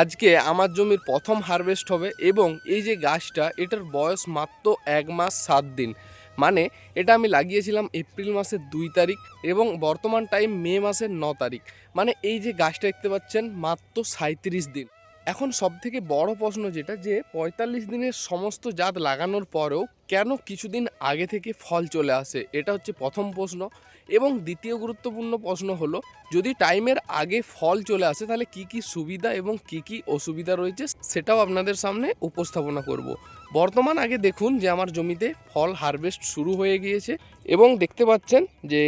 আজকে আমার জমির প্রথম হারভেস্ট হবে এবং এই যে গাছটা, এটার বয়স মাত্র এক মাস সাত দিন। মানে এটা আমি লাগিয়েছিলাম এপ্রিল মাসের দুই তারিখ এবং বর্তমান টাইম মে মাসের ন তারিখ। মানে এই যে গাছটা দেখতে পাচ্ছেন, মাত্র সাঁত্রিশ দিন। এখন সব থেকে বড় প্রশ্ন যেটা যে পঁয়তাল্লিশ দিনের সমস্ত জাত লাগানোর পরেও কেন কিছুদিন আগে থেকে ফল চলে আসে? এটা হচ্ছে প্রথম প্রশ্ন। এবং দ্বিতীয় গুরুত্বপূর্ণ প্রশ্ন হলো, যদি টাইমের আগে ফল চলে আসে, তাহলে কি কি সুবিধা এবং কি কি অসুবিধা রয়েছে সেটাও আপনাদের সামনে উপস্থাপনা করব। বর্তমান আগে দেখুন যে আমার জমিতে ফল হারভেস্ট শুরু হয়ে গিয়েছে এবং দেখতে পাচ্ছেন যে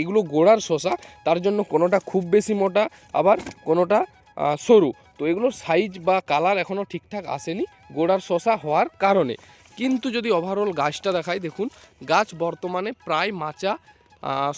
এগুলো গোড়ার শশা তার জন্য কোনোটা খুব বেশি মোটা, আবার কোনোটা সরু। তো এগুলোর সাইজ বা কালার এখনও ঠিকঠাক আসেনি, গোড়ার শশা হওয়ার কারণে। কিন্তু যদি ওভারঅল গাছটা দেখাই, দেখুন, গাছ বর্তমানে প্রায় মাচা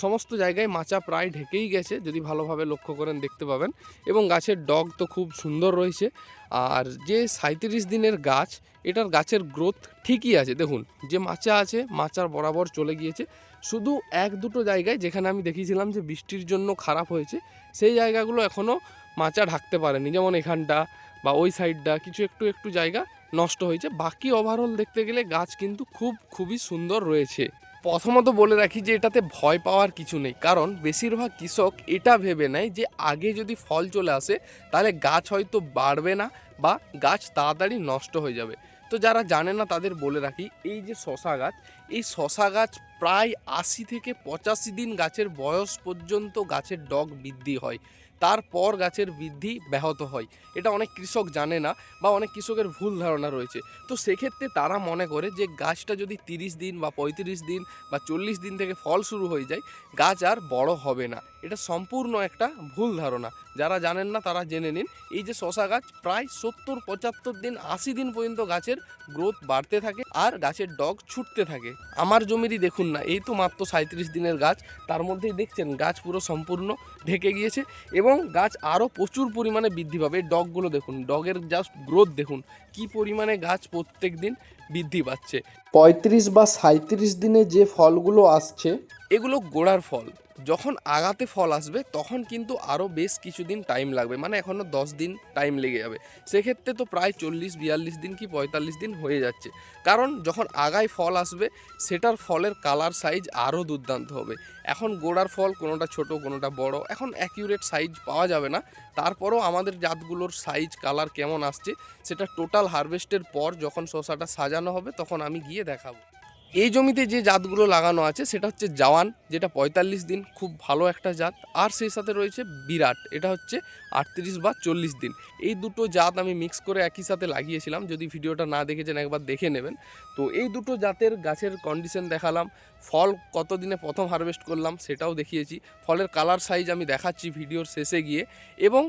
সমস্ত জায়গায় মাচা প্রায় ঢেকেই গেছে, যদি ভালোভাবে লক্ষ্য করেন, দেখতে পাবেন। এবং গাছের ডগ তো খুব সুন্দর রয়েছে। আর যে সাঁত্রিশ দিনের গাছ, এটার গাছের গ্রোথ ঠিকই আছে। দেখুন, যে মাচা আছে, মাচার বরাবর চলে গিয়েছে। শুধু এক দুটো জায়গায়, যেখানে আমি দেখিয়েছিলাম যে বৃষ্টির জন্য খারাপ হয়েছে, সেই জায়গাগুলো এখনও মাচা ঢাকতে পারেনি। যেমন এখানটা বা ওই সাইডটা কিছু একটু একটু জায়গা নষ্ট হয়েছে। বাকি ওভারঅল দেখতে গেলে গাছ কিন্তু খুব, খুবই সুন্দর রয়েছে। প্রথমত বলে রাখি যে এটাতে ভয় পাওয়ার কিছু নেই। কারণ বেশিরভাগ কৃষক এটা ভেবে নেয় যে আগে যদি ফল চলে আসে, তাহলে গাছ হয়তো বাড়বে না বা গাছ তাড়াতাড়ি নষ্ট হয়ে যাবে। তো যারা জানে না তাদের বলে রাখি, এই যে শশা গাছ, এই শশা গাছ প্রায় আশি থেকে পঁচাশি দিন গাছের বয়স পর্যন্ত গাছের ডগ বৃদ্ধি হয়। তারপর গাছের বৃদ্ধি ব্যাহত হয়। এটা অনেক কৃষক জানে না বা অনেক কৃষকের ভুল ধারণা রয়েছে। তো সেক্ষেত্রে তারা মনে করে যে গাছটা যদি তিরিশ দিন বা পঁয়ত্রিশ দিন বা চল্লিশ দিন থেকে ফল শুরু হয়ে যায়, গাছ আর বড় হবে না। এটা সম্পূর্ণ একটা ভুল ধারণা। যারা জানেন না তারা জেনে নিন। এই যে শশা গাছ প্রায় সত্তর পঁচাত্তর দিন আশি দিন পর্যন্ত গাছের গ্রোথ বাড়তে থাকে আর গাছের ডগ ছুটতে থাকে। আমার জমিরই দেখুন না এই তো মাত্র সাঁত্রিশ দিনের গাছ। তার মধ্যেই দেখছেন গাছ পুরো সম্পূর্ণ ঢেকে গিয়েছে এবং গাছ আরও প্রচুর পরিমাণে বৃদ্ধি পাবে। এই ডগগুলো দেখুন ডগের জাস্ট গ্রোথ দেখুন কি পরিমাণে গাছ প্রত্যেক দিন বৃদ্ধি পাচ্ছে। পঁয়ত্রিশ বা সাঁত্রিশ দিনে যে ফলগুলো আসছে এগুলো গোড়ার ফল। যখন আগাতে ফল আসবে, তখন কিন্তু আরও বেশ কিছুদিন টাইম লাগবে। মানে এখনও দশ দিন টাইম লেগে যাবে। সেক্ষেত্রে তো প্রায় চল্লিশ, বিয়াল্লিশ দিন কি পঁয়তাল্লিশ দিন হয়ে যাচ্ছে। কারণ যখন আগায় ফল আসবে, সেটার ফলের কালার সাইজ আরও দুর্দান্ত হবে। এখন গোড়ার ফল কোনোটা ছোট, কোনোটা বড়, এখন অ্যাকিউরেট সাইজ পাওয়া যাবে না। তারপরও আমাদের জাতগুলোর সাইজ কালার কেমন আসছে, সেটা টোটাল হারভেস্টের পর যখন শশাটা সাজানো হবে, তখন আমি গিয়ে দেখাবো। এই জমিতে যে জাতগুলো লাগানো আছে, সেটা হচ্ছে জওয়ান, যেটা পঁয়তাল্লিশ দিন, খুব ভালো একটা জাত। আর সেই সাথে রয়েছে বিরাট, এটা হচ্ছে আটত্রিশ বা চল্লিশ দিন। এই দুটো জাত আমি মিক্স করে একই সাথে লাগিয়েছিলাম, যদি ভিডিওটা না দেখেছেন একবার দেখে নেবেন। তো এই দুটো জাতের গাছের কন্ডিশন দেখালাম, ফল কত দিনে প্রথম হারভেস্ট করলাম সেটাও দেখিয়েছি। ফলের কালার সাইজ আমি দেখাচ্ছি ভিডিওর শেষে গিয়ে। এবং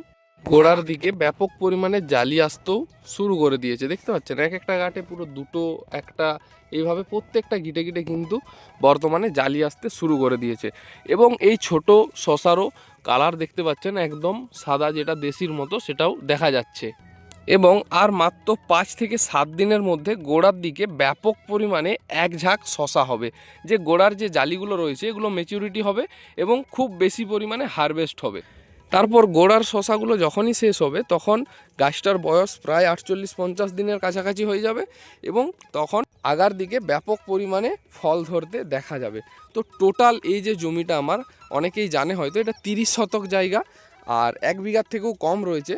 গোড়ার দিকে ব্যাপক পরিমাণে জালি আসতেও শুরু করে দিয়েছে, দেখতে পাচ্ছেন? এক একটা গাঁটে পুরো দুটো, একটা, এইভাবে প্রত্যেকটা গিটে গিটে কিন্তু বর্তমানে জালি আসতে শুরু করে দিয়েছে। এবং এই ছোট শশারও কালার দেখতে পাচ্ছেন, একদম সাদা যেটা দেশির মতো সেটাও দেখা যাচ্ছে। এবং আর মাত্র পাঁচ থেকে সাত দিনের মধ্যে গোড়ার দিকে ব্যাপক পরিমাণে এক ঝাঁক শশা হবে। যে গোড়ার যে জালিগুলো রয়েছে, এগুলো মেচুরিটি হবে এবং খুব বেশি পরিমাণে হারভেস্ট হবে। তারপর গোড়ার শশাগুলো যখনই শেষ হবে, তখন গাছটার বয়স প্রায় আটচল্লিশ পঞ্চাশ দিনের কাছাকাছি হয়ে যাবে এবং তখন আগার দিকে ব্যাপক পরিমাণে ফল ধরতে দেখা যাবে। তো টোটাল এই যে জমিটা আমার, অনেকেই জানে হয়তো, এটা তিরিশ শতক জায়গা। আর এক বিঘার থেকেও কম রয়েছে।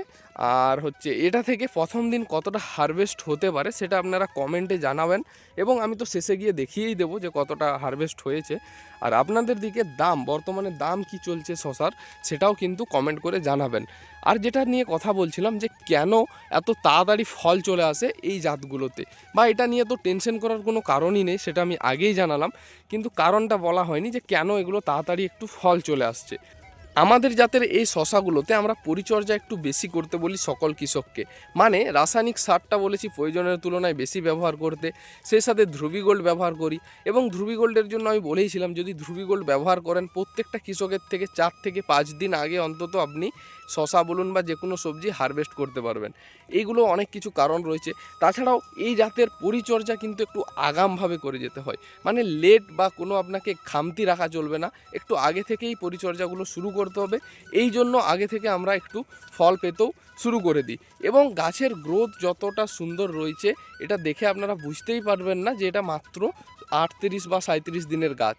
আর হচ্ছে এটা থেকে প্রথম দিন কতটা হারভেস্ট হতে পারে সেটা আপনারা কমেন্টে জানাবেন এবং আমি তো শেষে গিয়ে দেখিয়েই দেবো যে কতটা হারভেস্ট হয়েছে। আর আপনাদের দিকে দাম, বর্তমানে দাম কি চলছে শশার সেটাও কিন্তু কমেন্ট করে জানাবেন। আর যেটা নিয়ে কথা বলছিলাম যে কেন এত তাড়াতাড়ি ফল চলে আসে এই জাতগুলোতে বা এটা নিয়ে তো টেনশন করার কোনো কারণই নেই সেটা আমি আগেই জানালাম। কিন্তু কারণটা বলা হয়নি যে কেন এগুলো তাড়াতাড়ি একটু ফল চলে আসছে। আমাদের জাতের এই শশাগুলোতে আমরা পরিচর্যা একটু বেশি করতে বলি সকল কৃষককে। মানে রাসায়নিক সারটা বলেছি প্রয়োজনের তুলনায় বেশি ব্যবহার করতে, সেই সাথে ধ্রুবী গোল্ড ব্যবহার করি এবং ধ্রুবী গোল্ডের জন্য আমি বলেইছিলাম যদি ধ্রুবী গোল্ড ব্যবহার করেন প্রত্যেকটা কৃষকের থেকে চার থেকে পাঁচ দিন আগে অন্তত আপনি শশা বলুন বা যে কোনো সবজি হারভেস্ট করতে পারবেন। এইগুলো অনেক কিছু কারণ রয়েছে। তাছাড়াও এই জাতের পরিচর্যা কিন্তু একটু আগামভাবে করে যেতে হয়। মানে লেট বা কোনো আপনাকে খামতি রাখা চলবে না। একটু আগে থেকেই পরিচর্যাগুলো শুরু করতে হবে। এই জন্য আগে থেকে আমরা একটু ফল পেতেও শুরু করে দিই। এবং গাছের গ্রোথ যতটা সুন্দর রয়েছে, এটা দেখে আপনারা বুঝতেই পারবেন না যে এটা মাত্র আটত্রিশ বা সাঁত্রিশ দিনের গাছ।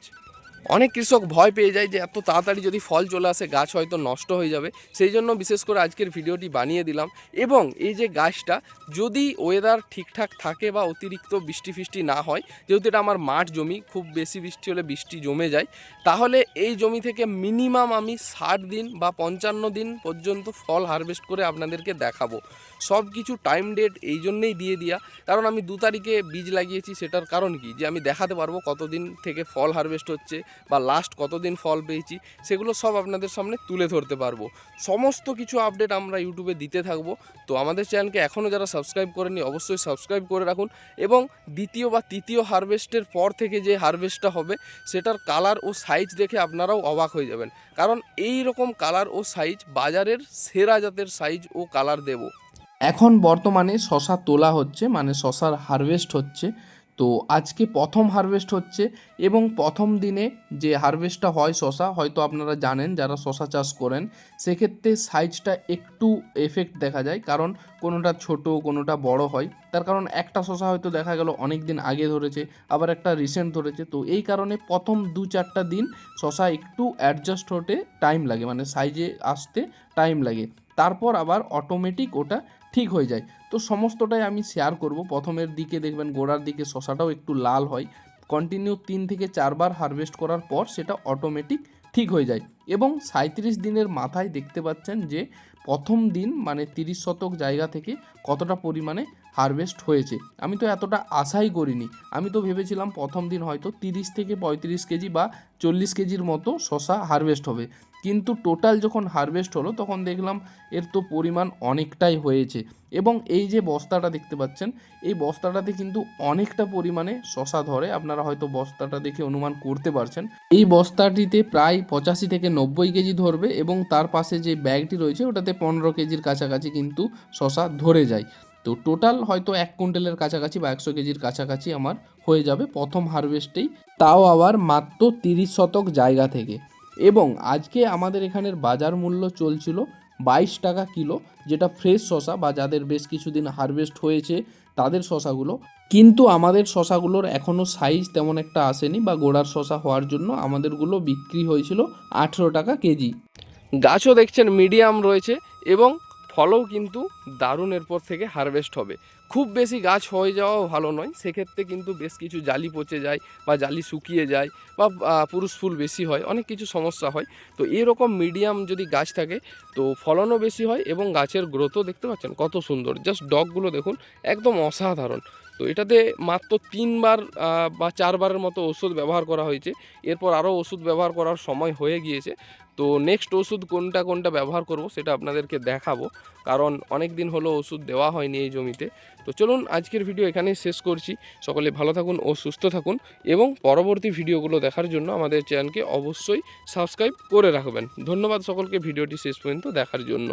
অনেক কৃষক ভয় পেয়ে যায় যে এত তাড়াতাড়ি যদি ফল চলে আসে, গাছ হয়তো নষ্ট হয়ে যাবে। সেই জন্য বিশেষ করে আজকের ভিডিওটি বানিয়ে দিলাম। এবং এই যে গাছটা, যদি ওয়েদার ঠিকঠাক থাকে বা অতিরিক্ত বৃষ্টি ফিষ্টি না হয়, যেহেতু এটা আমার মাঠ জমি, খুব বেশি বৃষ্টি হলে বৃষ্টি জমে যায়, তাহলে এই জমি থেকে মিনিমাম আমি ষাট দিন বা পঞ্চান্ন দিন পর্যন্ত ফল হারভেস্ট করে আপনাদেরকে দেখাবো। সব কিছু টাইম ডেট এই জন্যেই দিয়ে দেওয়া কারণ আমি দু তারিখে বীজ লাগিয়েছি, সেটার কারণ কি? যে আমি দেখাতে পারব কতদিন থেকে ফল হারভেস্ট হচ্ছে বা লাস্ট কতদিন ফল পেয়েছি, সেগুলো সব আপনাদের সামনে তুলে ধরতে পারব। সমস্ত কিছু আপডেট আমরা ইউটিউবে দিতে থাকব। তো আমাদের চ্যানেলকে এখনও যারা সাবস্ক্রাইব করেনি অবশ্যই সাবস্ক্রাইব করে রাখুন এবং দ্বিতীয় বা তৃতীয় হারভেস্টের পর থেকে যে হারভেস্টটা হবে, সেটার কালার ও সাইজ দেখে আপনারাও অবাক হয়ে যাবেন। কারণ এই রকম কালার ও সাইজ বাজারের সেরা জাতের সাইজ ও কালার দেব। এখন বর্তমানে শশা তোলা হচ্ছে মানে শশার হারভেস্ট হচ্ছে। তো আজকে প্রথম হারভেস্ট হচ্ছে এবং প্রথম দিনে যে হারভেস্টটা হয় শশা হয়তো আপনারা জানেন যারা শশা চাষ করেন, সেক্ষেত্রে সাইজটা একটু এফেক্ট দেখা যায়। কারণ কোনোটা ছোট, কোনোটা বড় হয়। তার কারণ একটা শশা হয়তো দেখা গেল অনেক দিন আগে ধরেছে, আবার একটা রিসেন্ট ধরেছে। তো এই কারণে প্রথম দু চারটা দিন শশা একটু অ্যাডজাস্ট হতে টাইম লাগে। মানে সাইজে আসতে টাইম লাগে। তারপর আবার অটোমেটিক ওটা ঠিক হয়ে যায়। তো সমস্তটাই আমি শেয়ার করব। প্রথমের দিকে দেখবেন গোড়ার দিকে শশাটাও একটু লাল হয়। কন্টিনিউ তিন থেকে চারবার হারভেস্ট করার পর সেটা অটোমেটিক ঠিক হয়ে যায়। এবং সাঁত্রিশ দিনের মাথায় দেখতে পাচ্ছেন যে প্রথম দিন মানে তিরিশ শতক জায়গা থেকে কতটা পরিমাণে হারভেস্ট হয়েছে। আমি তো এতটা আশাই করিনি। আমি তো ভেবেছিলাম প্রথম দিন হয়তো তিরিশ থেকে পঁয়ত্রিশ কেজি বা চল্লিশ কেজির মতো শশা হারভেস্ট হবে। কিন্তু টোটাল যখন হারভেস্ট হলো, তখন দেখলাম এর তো পরিমাণ অনেকটাই হয়েছে। এবং এই যে বস্তাটা দেখতে পাচ্ছেন, এই বস্তাটাতে কিন্তু অনেকটা পরিমাণে শশা ধরে। আপনারা হয়তো বস্তাটা দেখে অনুমান করতে পারছেন। এই বস্তাটিতে প্রায় পঁচাশি থেকে নব্বই কেজি ধরবে এবং তার পাশে যে ব্যাগটি রয়েছে, ওটাতে পনেরো কেজির কাছাকাছি কিন্তু শশা ধরে যায়। তো টোটাল হয়তো এক কুইন্টালের কাছাকাছি বা একশো কেজির কাছাকাছি আমার হয়ে যাবে প্রথম হারভেস্টেই তাও আবার মাত্র তিরিশ শতক জায়গা থেকে। এবং আজকে আমাদের এখানের বাজার মূল্য চলছিল বাইশ টাকা কিলো, যেটা ফ্রেশ শশা বা যাদের বেশ কিছুদিন হারভেস্ট হয়েছে তাদের শশাগুলো। কিন্তু আমাদের শশাগুলোর এখনও সাইজ তেমন একটা আসেনি বা গোড়ার শশা হওয়ার জন্য আমাদেরগুলো বিক্রি হয়েছিল আঠেরো টাকা কেজি। গাছও দেখছেন মিডিয়াম রয়েছে এবং ফলও কিন্তু দারুণ এরপর থেকে হারভেস্ট হবে। খুব বেশি গাছ হয়ে যাওয়াও ভালো নয়, সেক্ষেত্রে কিন্তু বেশ কিছু জালি পচে যায় বা জালি শুকিয়ে যায় বা পুরুষ ফুল বেশি হয়, অনেক কিছু সমস্যা হয়। তো এরকম মিডিয়াম যদি গাছ থাকে, তো ফলনও বেশি হয় এবং গাছের গ্রোথও দেখতে পাচ্ছেন কত সুন্দর। জাস্ট ডগগুলো দেখুন, একদম অসাধারণ। তো এটাতে মাত্র তিনবার বা চারবারের মতো ওষুধ ব্যবহার করা হয়েছে। এরপর আরও ওষুধ ব্যবহার করার সময় হয়ে গিয়েছে। তো নেক্সট ওষুধ কোনটা কোনটা ব্যবহার করব সেটা আপনাদেরকে দেখাবো। কারণ অনেক দিন হলো ওষুধ দেওয়া হয়নি এই জমিতে। তো চলুন আজকের ভিডিও এখানেই শেষ করছি। সকলে ভালো থাকুন ও সুস্থ থাকুন এবং পরবর্তী ভিডিওগুলো দেখার জন্য আমাদের চ্যানেলকে অবশ্যই সাবস্ক্রাইব করে রাখবেন। ধন্যবাদ সকলকে ভিডিওটি শেষ পর্যন্ত দেখার জন্য।